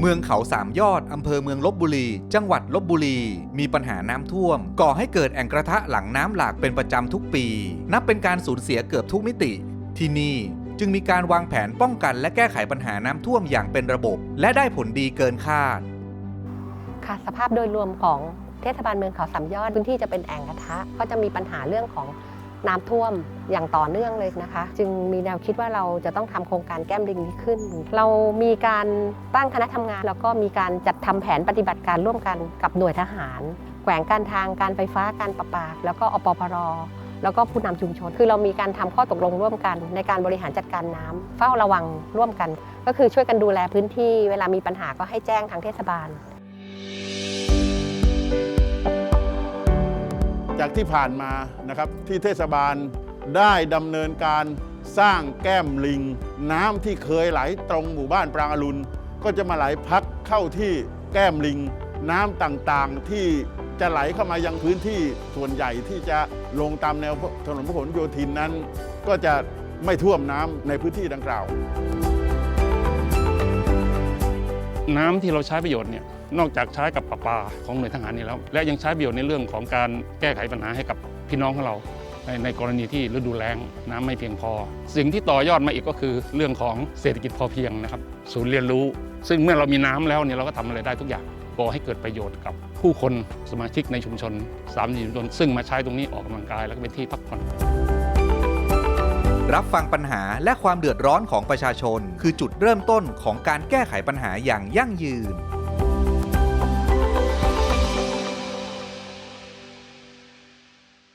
เมืองเขาสามยอด อำเภอเมืองลบบุรี จังหวัดลบบุรี มีปัญหาน้ำท่วม ก่อให้เกิดแอ่งกระทะหลังน้ำหลากเป็นประจำทุกปี นับเป็นการสูญเสียเกือบทุกมิติ ที่นี่จึงมีการวางแผนป้องกันและแก้ไขปัญหาน้ำท่วมอย่างเป็นระบบ และได้ผลดีเกินคาด ค่ะสภาพโดยรวมของเทศบาลเมืองเขาสามยอดพื้นที่จะเป็นแอ่งกระทะ ก็จะมีปัญหาเรื่องของ น้ำท่วมอย่างต่อเนื่องเลยนะคะ จึงมีแนวคิดว่าเราจะต้องทำโครงการแก้มลิงนี้ขึ้น เรามีการตั้งคณะทำงาน แล้วก็มีการจัดทำแผนปฏิบัติการร่วมกันกับหน่วยทหาร แขวงการทางการไฟฟ้าการประปา แล้วก็อปพรแล้วก็ผู้นำชุมชน คือเรามีการทำข้อตกลงร่วมกัน ในการบริหารจัดการน้ำเฝ้าระวังร่วมกัน ก็คือช่วยกันดูแลพื้นที่ เวลามีปัญหาก็ให้แจ้งทางเทศบาล ที่ผ่านมานะครับที่เทศบาลได้ดำเนินการสร้างแก้มลิง น้ำที่เคยไหลตรงหมู่บ้านปรางอรุณ ก็จะมาไหลพักเข้าที่แก้มลิง น้ำต่างๆที่จะไหลเข้ามายังพื้นที่ส่วนใหญ่ที่จะลงตามแนวถนนพหลโยธินนั้น ก็จะไม่ท่วมน้ำในพื้นที่ดังกล่าว น้ำที่เราใช้ประโยชน์เนี่ย นอกจากใช้กับประปาของหน่วยทหารนี่แล้ว และยังใช้ประโยชน์ในเรื่องของการแก้ไขปัญหาให้กับพี่น้องของเรา ในในกรณีที่ฤดูแล้งน้ำไม่เพียงพอ สิ่งที่ต่อยอดมาอีกก็คือเรื่องของเศรษฐกิจพอเพียงนะครับ ศูนย์เรียนรู้ ซึ่งเมื่อเรามีน้ำแล้วเนี่ยเราก็ทำอะไรได้ทุกอย่างก่อให้เกิดประโยชน์กับผู้คนสมาชิกในชุมชนสามชุมชน ซึ่งมาใช้ตรงนี้ออกกำลังกายแล้วก็เป็นที่พักผ่อนรับฟังปัญหาและความเดือดร้อนของประชาชน คือจุดเริ่มต้นของการแก้ไขปัญหาอย่างยั่งยืน